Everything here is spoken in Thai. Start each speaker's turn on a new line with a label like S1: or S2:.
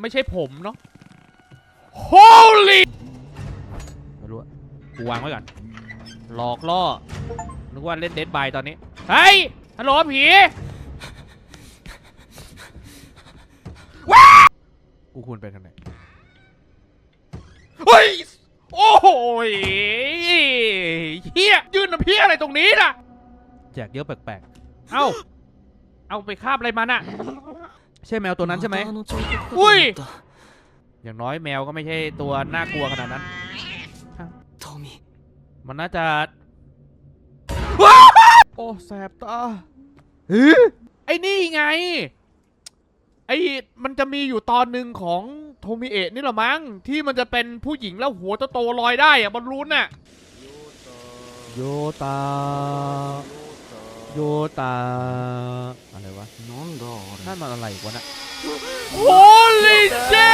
S1: ไม่ใช่ผมเนาะ Holy ไม่รู้อะกูวางไว้ก่อน หลอกล่อ นึกว่าเล่นเดดบายตอนนี้ เฮ้ย ฮัลโหลผี ว้ากูควรไปทางไหน เฮ้ย โอ้โหยเฮียยืนน้ำเพี้ยอะไรตรงนี้ล่ะ แจกเยอะแปลกๆ เอ้า เอาไปคาบอะไรมันอะ ใช่แมวตัวนั้นใช่ไหมอุ้ย อย่างน้อยแมวก็ไม่ใช่ตัวน่ากลัวขนาดนั้น
S2: トミ
S1: มันน่าจะว้าวโอ้แสบตาเฮ้ยไอ้นี่ไง ไอ้มันจะมีอยู่ตอนหนึ่งของโทมิเอะนี่เหรอมั้ง ที่มันจะเป็นผู้หญิงแล้วหัวโตๆลอยได้อะบอลลูนน่ะโยตา โยตา อะไรวะ
S2: なんだあれ
S1: นั่นมันอะไรวะน่ะ Holy shit